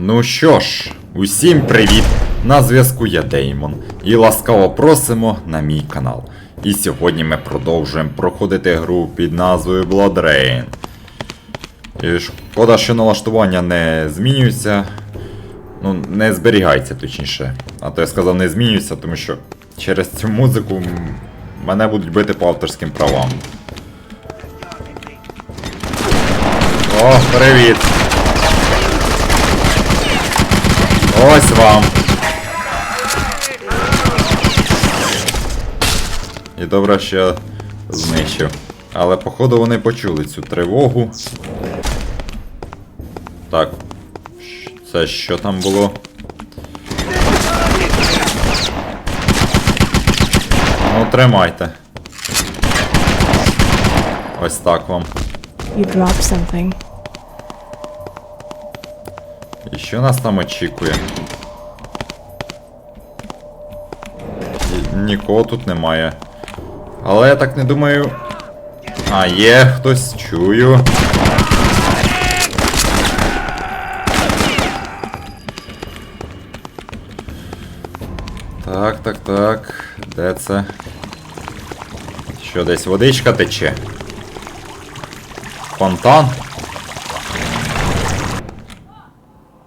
Ну що ж, усім привіт! На зв'язку я Деймон і ласкаво просимо на мій канал. І сьогодні ми продовжуємо проходити гру під назвою Blood Rain. І шкода, що налаштування не змінюється. Ну, не зберігається точніше. А то я сказав не змінюється, тому що через цю музику мене будуть бити по авторським правам. О, привіт! Ось вам. І добре, що знищив. Але походу вони почули цю тривогу. Так. Це що там було? Ну, тримайте. Ось так вам. You dropped something. І що нас там очікує? Нікого тут немає. Але я так не думаю. А, є хтось чую. Так, так, так. Де це? Що десь водичка тече? Фонтан?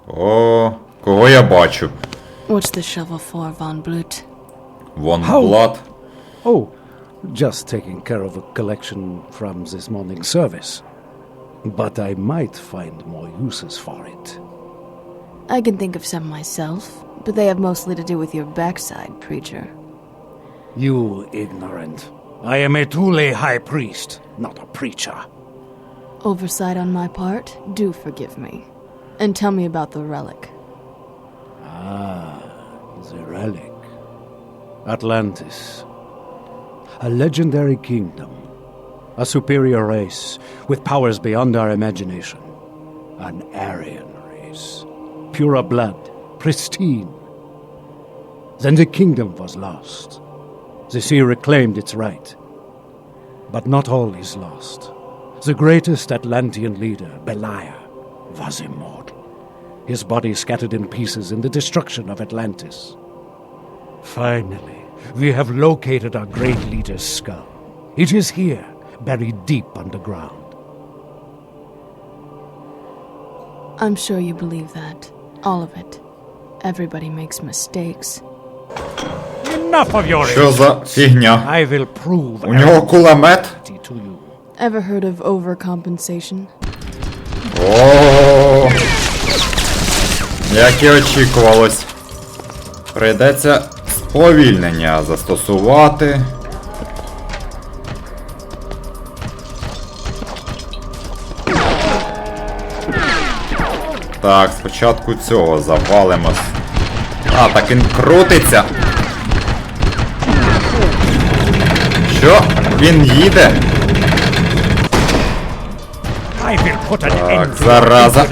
О, кого я бачу? What's the shovel for, Von Blut? One How? blood. Oh, just taking care of a collection from this morning's service. But I might find more uses for it. I can think of some myself, but they have mostly to do with your backside, preacher. You ignorant. I am a Thule high priest, not a preacher. Oversight on my part, do forgive me. And tell me about the relic. Ah, the relic. Atlantis. A legendary kingdom. A superior race with powers beyond our imagination. An Aryan race. Pure blood, pristine. Then the kingdom was lost. The sea reclaimed its right. But not all is lost. The greatest Atlantean leader, Beliar, was immortal. His body scattered in pieces in the destruction of Atlantis. Finally, we have located our great leader's skull. It is here, buried deep underground. I'm sure you believe that. All of it. Everybody makes mistakes. Enough of your Що за фігня? I will prove У нього кулемет? reality to you. Ever heard of overcompensation? О, як і очікувалось. Прийдеться сповільнення застосувати. Так, спочатку цього завалимо. А, так він крутиться. Що? Він їде? To зараза.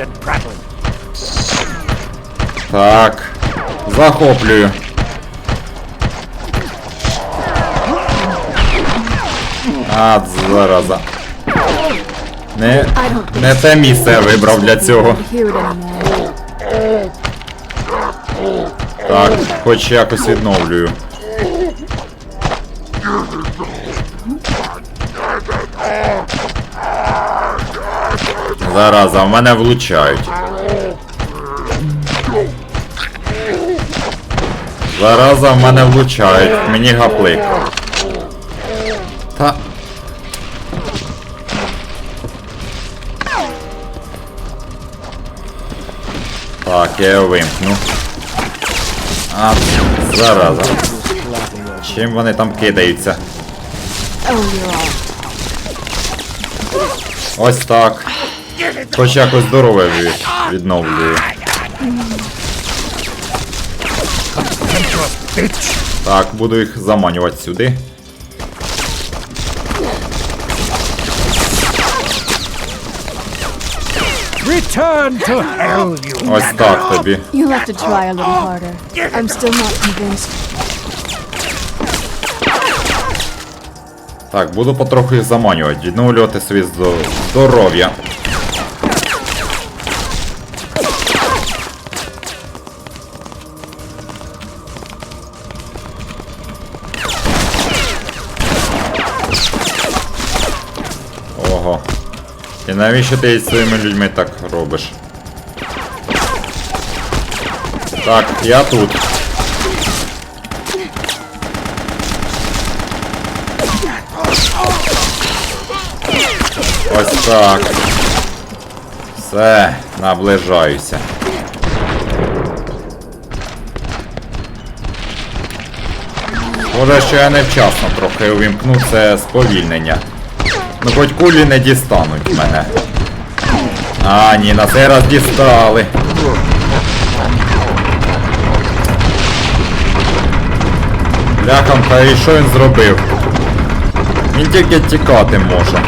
Так. Захоплюю. А, зараза. Не, не те місце я вибрав для цього. Так, хоч якось відновлюю. Зараза, в мене влучають. Зараза, в мене влучають. Мені гаплик. Так, я його вимкну. А, зараза. Чим вони там кидаються? Ось так. Хоч якось здорове від... відновлюю. Так, буду їх заманювати сюди. Return to hell, you Ось так тобі. You'll have to try a little harder. I'm still not convinced. Так, буду потроху їх заманювати, відновлювати собі здо- здоров'я. І навіщо ти із своїми людьми так робиш? Так, я тут. Ось так. Все, наближаюся. Може, що я невчасно трохи увімкну це сповільнення. Ну хоч кулі не дістануть мене. А, ні, на цей раз дістали. Бляхамка, і що він зробив? Він тільки тікати може.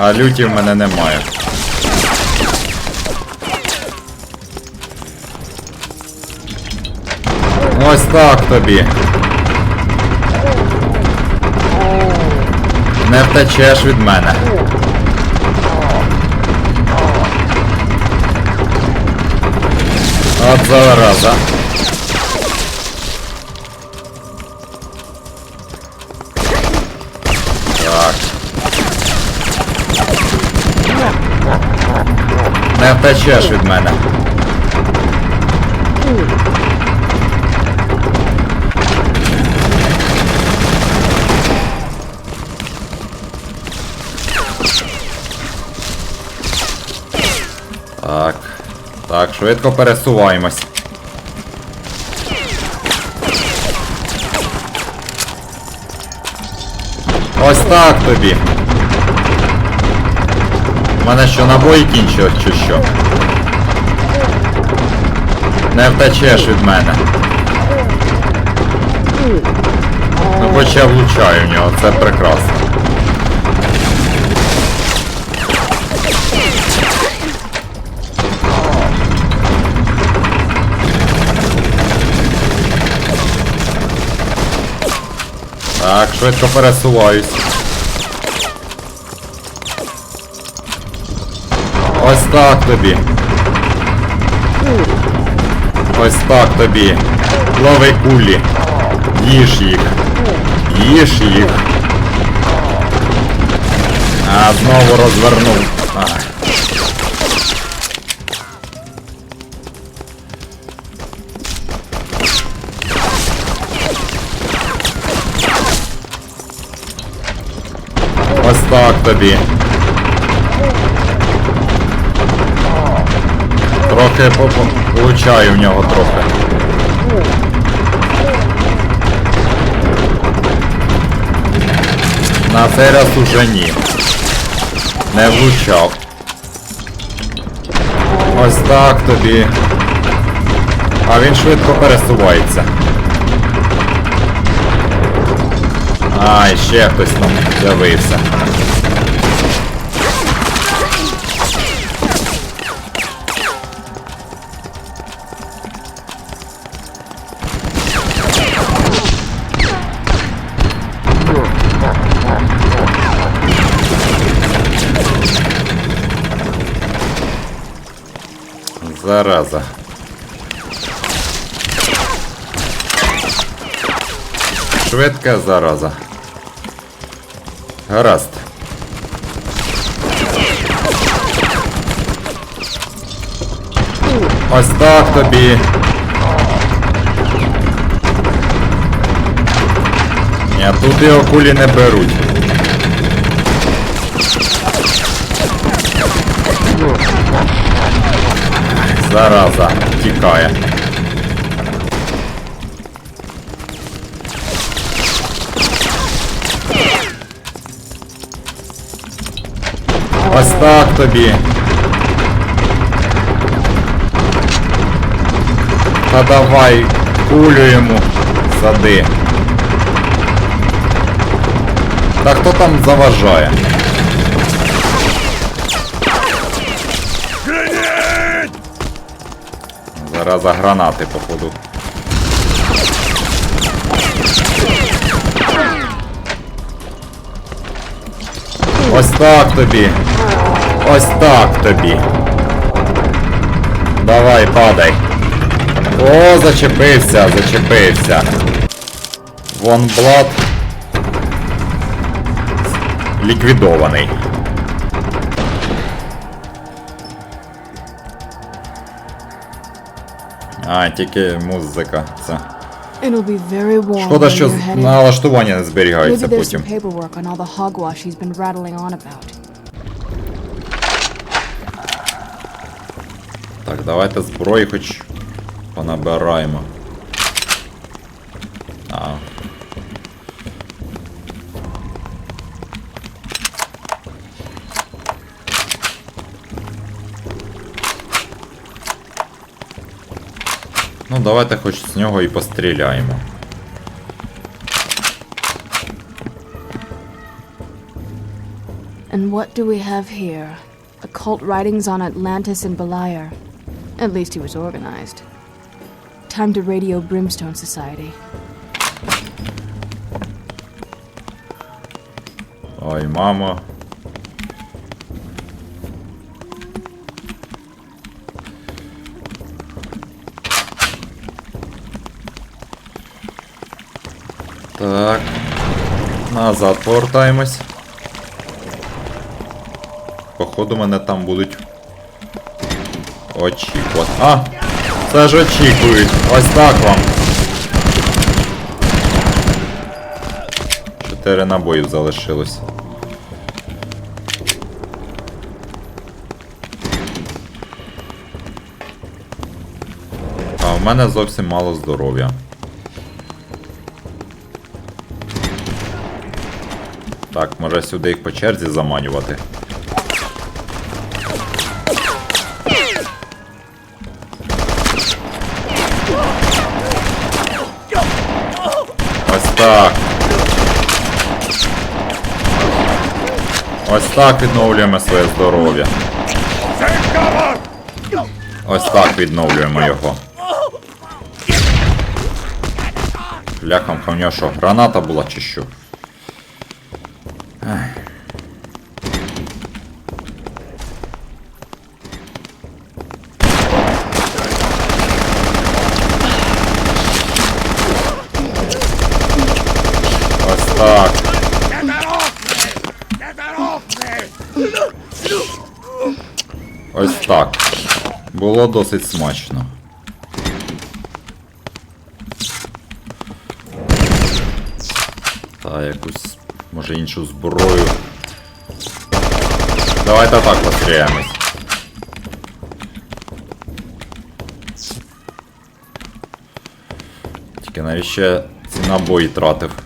А люті в мене немає. Ось так тобі. Не втечеш від мене. От зараза. Так. Не втечеш від мене. Так. Так, швидко пересуваємось. Ось так тобі. У мене що набої кінчилось чи що? Не втечеш від мене. Ну хоч я влучаю в нього, це прекрасно. Так, швидко пересуваюсь. Ось так тобі. Ось так тобі. Лови кулі. Їж їх. Їж їх. А, знову розвернув. А. Так тобі. Трохи влучаю в нього трохи. На цей раз уже ні. Не влучав. Ось так тобі. А він швидко пересувається. А, ще хтось там з'явився. Зараза. Швидка зараза. Гаразд. Ось так тобі. Ні, тут його кулі не беруть. Зараза, тікає. Ось так тобі. Та давай кулю йому сади. Та хто там заважає? Зараза гранати, походу. Ось так тобі. Ось так тобі. Давай, падай. О, зачепився, зачепився. Вон блад. ліквідований. А, тільки музика. Це. It'll be very warm Шкода, що налаштування не зберігається потім. Так, давайте зброї хоч понабираємо. давайте хоч з нього і постріляємо. And what do we have here? Occult writings on Atlantis and Beliar. At least he was organized. Time to radio Brimstone Society. Ой, мамо. Так. Назад повертаємось. Походу мене там будуть очікувати. А! Це ж очікують. Ось так вам. Чотири набоїв залишилось. А в мене зовсім мало здоров'я. Так, може сюди їх по черзі заманювати. Ось так. Ось так відновлюємо своє здоров'я. Ось так відновлюємо його. В нього що, граната була чи що? Так. Ось так. Було досить смачно. Та якусь, може іншу зброю. Давайте так постріляємось. Тільки навіщо ці набої тратив?